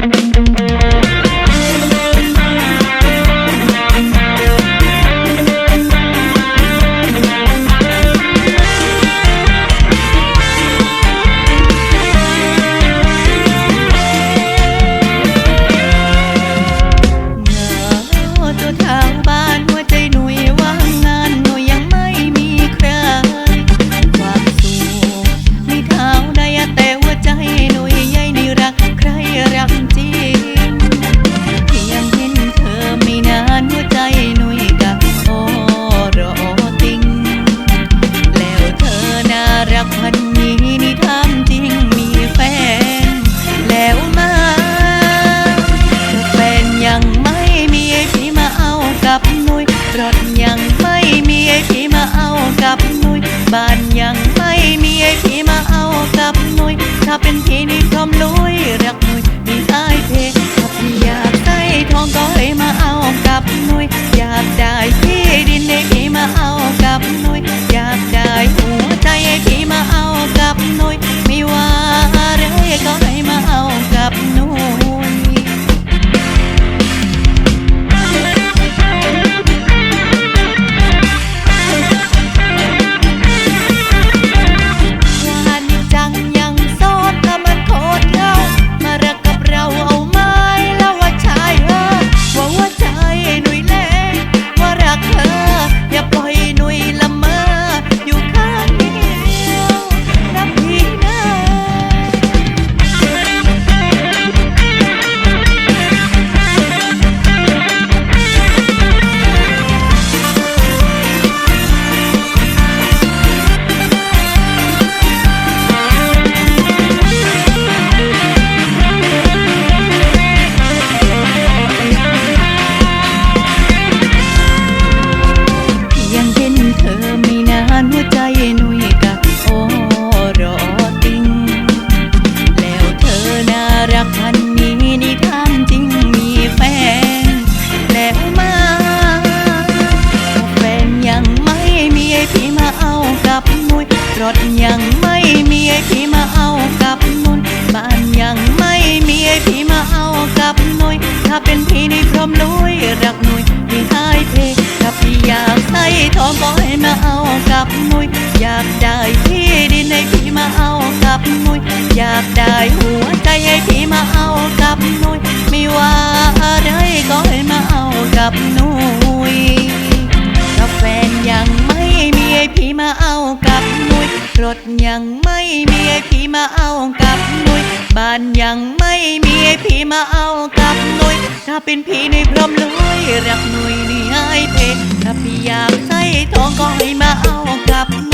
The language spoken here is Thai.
เห รักพันนี้นี่ทำจริงมีแฟนแล้วมาแฟนยังไม่มีไอพี่มาเอากับนุยรถยังไม่มีไอพี่มาเอากับนุนบ้านยังไม่มีไอพี่มาเอากับนุยถ้าเป็นพี่นี่พร้อมลุยรักนุยพี่ให้เพถ้าพี่อยากใส่ทองก็ให้มาเอากับนุยอยากได้ที่ดินให้พี่มาเอา กับนุยอยากได้หัวใจให้พี่มาเอากับนุยไม่ว่าอะไรก็ให้มาเอากับนุยถ้าแฟนยังไม่มีให้พี่มาเอากับนุยรถยังไม่มีให้พี่มาเอากับนุยบ้านยังไม่มีให้พี่มาเอากับนุยถ้าเป็นพี่ในพร้อมลุยรักนุยนี่ให้เพถ้าพี่อยากใส่ทองก็ให้มาเอากับ